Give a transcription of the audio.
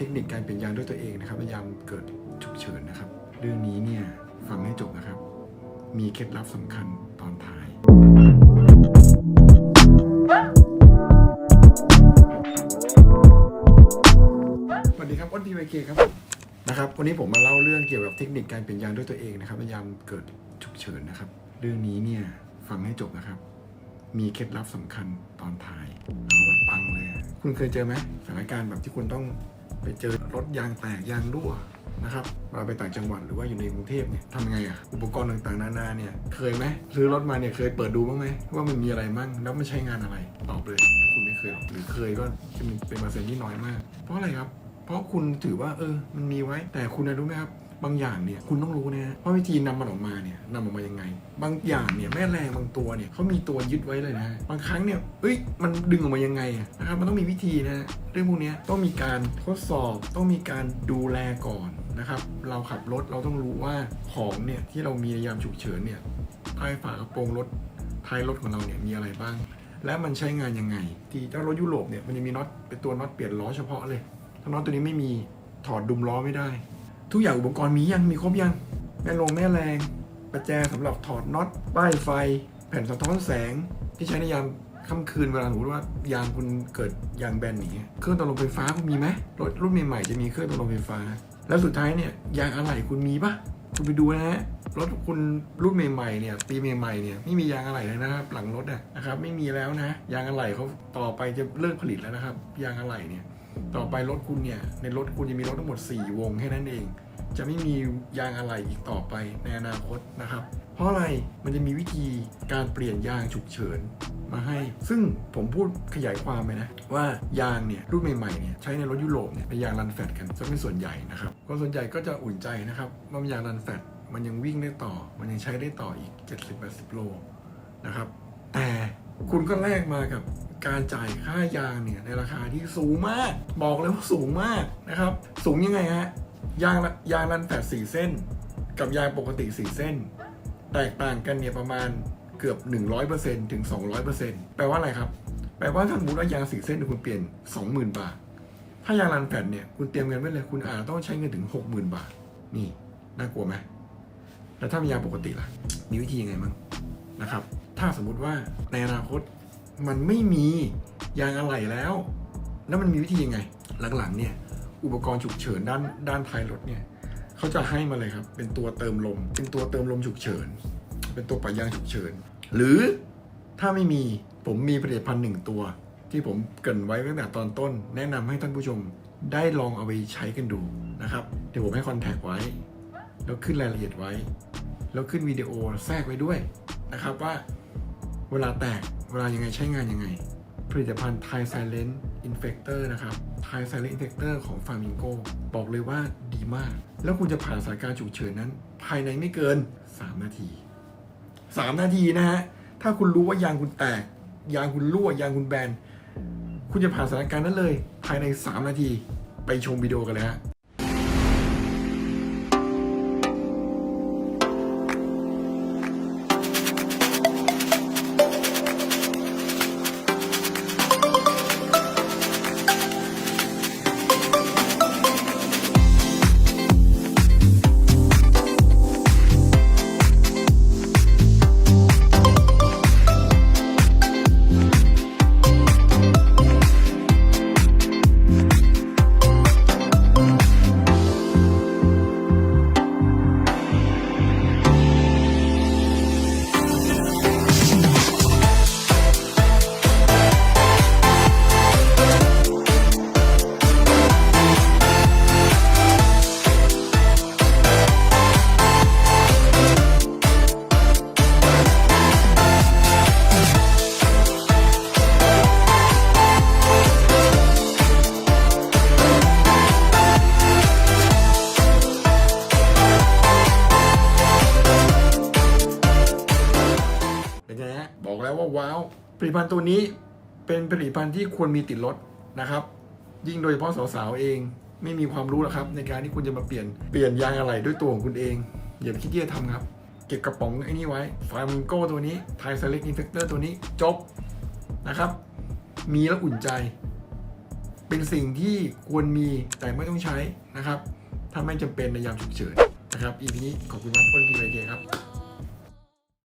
เทคนิคการเปลี่ยนยางด้วยตัวเองนะครับพยายามเกิดฉุกเฉินนะครับ เรื่องนี้เนี่ยฟังให้จบนะครับ มีเคล็ดลับสำคัญตอนท้าย สวัสดีครับอ้นพีวเคครับนะครับ วันนี้ผมมาเล่าเรื่องเกี่ยวกับเทคนิคการเปลี่ยนยางด้วยตัวเองนะครับพยายามเกิดฉุกเฉินนะครับ เรื่องนี้เนี่ยฟังให้จบนะครับ มีเคล็ดลับสำคัญตอนท้ายเอาแบบปังเลย คุณเคยเจอไหมสถานการณ์แบบที่คุณต้อง ไปเจอรถยางแตกยางรั่วนะครับเราไปต่างจังหวัดหรือว่าอยู่ในกรุงเทพเนี่ยทำไงอะอุปกรณ์ต่างๆนานาเนี่ยเคยไหมซื้อรถมาเนี่ยเคยเปิดดูบ้างไหมว่ามันมีอะไรมั่งแล้วมันใช้งานอะไรตอบเลยคุณไม่เคยหรอกหรือเคยก็จะเป็นเปอร์เซ็นต์ที่น้อยมาก เพราะอะไรครับ เพราะคุณถือว่าเออมันมีไว้ แต่คุณรู้ไหมครับ บางอย่างเนี่ยคุณต้องรู้นะว่าวิธีนำมันออกมาเนี่ยนำออกมายังไง บางอย่างเนี่ยแม่แรงบางตัวเนี่ยเขามีตัวยึดไว้เลยนะบางครั้งเนี่ยเอ้ยมันดึงออกมายังไงนะครับมันต้องมีวิธีนะเรื่องพวกนี้ต้องมีการทดสอบต้องมีการดูแลก่อนนะครับ เราขับรถเราต้องรู้ว่าของเนี่ยที่เรามีในยามฉุกเฉินเนี่ยใต้ฝากระโปรงรถท้ายรถของเราเนี่ยมีอะไรบ้าง และมันใช้งานยังไง ที่เจ้ารถยุโรปเนี่ยมันจะมีน็อตเป็นตัวน็อตเปลี่ยนล้อเฉพาะเลย ถ้าน็อตตัวนี้ไม่มีถอดดุมล้อไม่ได้ ทุกอย่างอุปกรณ์มียังมีครบยัง แม่ลงแม่แรงประแจสำหรับถอดน็อตป้ายไฟ แผ่นสะท้อนแสง ที่ใช้ในยามค่ำคืนเวลาสมมติว่ายางคุณเกิดยางแบนอย่างเงี้ยเครื่องตกลมไฟฟ้าคุณมีไหมรถรุ่นใหม่ๆจะมีเครื่องตกลมไฟฟ้า แล้วสุดท้ายเนี่ยยางอะไหล่คุณมีปะคุณไปดูนะฮะรถคุณรุ่นใหม่ๆเนี่ยปีใหม่ๆเนี่ยไม่มียางอะไหล่เลยนะครับหลังรถอะนะครับไม่มีแล้วนะยางอะไหล่เขาต่อไปจะเลิกผลิตแล้วนะครับ ยางอะไหล่เนี่ย ต่อไปรถคุณเนี่ย ในรถคุณจะมีรถทั้งหมด 4 วงแค่นั้นเอง จะไม่มียางอะไหล่อีกต่อไปในอนาคตนะครับ เพราะอะไรมันจะมีวิธีการเปลี่ยนยางฉุกเฉินมาให้ ซึ่งผมพูดขยายความไปนะ ว่ายางเนี่ยรุ่นใหม่ๆเนี่ยใช้ในรถยุโรปเนี่ยเป็นยางรันแฟตกันจะเป็นส่วนใหญ่นะครับคนส่วนใหญ่ก็จะอุ่นใจนะครับว่ามันยางรันแฟตมันยังวิ่งได้ต่อ มันยังใช้ได้ต่ออีก 70-80โลนะครับแต่คุณก็แลกมากับ การจ่ายค่ายางเนี่ยในราคาที่สูงมาก บอกเลยว่าสูงมากนะครับ สูงยังไงฮะยางยางรันแฟด4เส้น กับยางปกติ4เส้น แตกต่างกันเนี่ยประมาณเกือบ 100%ถึง 200%แปลว่าอะไรครับ แปลว่าถ้าสมมติว่ายาง4เส้นคุณเปลี่ยน 20,000 บาท ถ้ายางรันแฟดเนี่ยคุณเตรียมเงินไว้เลยคุณอาจต้องใช้เงินถึง 60,000 บาท นี่น่ากลัวไหมแล้วถ้าเป็นยางปกติล่ะ มีวิธียังไงมั้งนะครับ ถ้าสมมุติว่าในอนาคต มันไม่มียางอะไหล่แล้ว แล้วมันมีวิธียังไง หลังๆเนี่ยอุปกรณ์ฉุกเฉินด้านด้านท้ายรถเนี่ยเขาจะให้มาเลยครับ เป็นตัวเติมลม เป็นตัวเติมลมฉุกเฉิน เป็นตัวปะยางฉุกเฉิน หรือถ้าไม่มีผมมีผลิตภัณฑ์หนึ่งตัว ที่ผมเกรินไว้ตั้งแต่ตอนต้น แนะนำให้ท่านผู้ชมได้ลองเอาไปใช้กันดูนะครับ เดี๋ยวผมให้คอนแทคไว้ แล้วขึ้นรายละเอียดไว้ แล้วขึ้นวิดีโอแทรกไว้ด้วยนะครับว่าเวลาแตก เวลายังไงใช้งานยังไง ผลิตภัณฑ์ Thai Silent Infector นะครับ Thai Silent Infector ของ Flamingo บอกเลยว่าดีมาก แล้วคุณจะผ่านสถานการณ์ฉุกเฉินนั้น ภายในไม่เกิน 3 นาที 3 นาทีนะฮะ ถ้าคุณรู้ว่ายางคุณแตก ยางคุณรั่ว ยางคุณแบน คุณจะผ่านสถานการณ์นั้นเลย ภายใน 3 นาที ไปชมวิดีโอกันเลยฮะ วว่าว้าวผลิตภัณฑ์ตัวนี้เป็นผลิตภัณฑ์ที่ควรมีติดรถนะครับ ยิ่งโดยเฉพาะสาวๆเอง ไม่มีความรู้หรอกครับ ในการที่คุณจะมาเปลี่ยนเปลี่ยนยางอะไหล่ด้วยตัวของคุณเองอย่าไปคิดที่จะทำครับ เก็บกระป๋องไอ้นี่ไว้ฟาร์มิงโก้ตัวนี้ไทยเซเล็กอินเฟคเตอร์ตัวนี้จบนะครับ มีแล้วอุ่นใจ เป็นสิ่งที่ควรมีแต่ไม่ต้องใช้นะครับ ถ้าไม่จำเป็นในยามฉุกเฉินนะครับ EP นี้ขอบคุณมากคนพีไว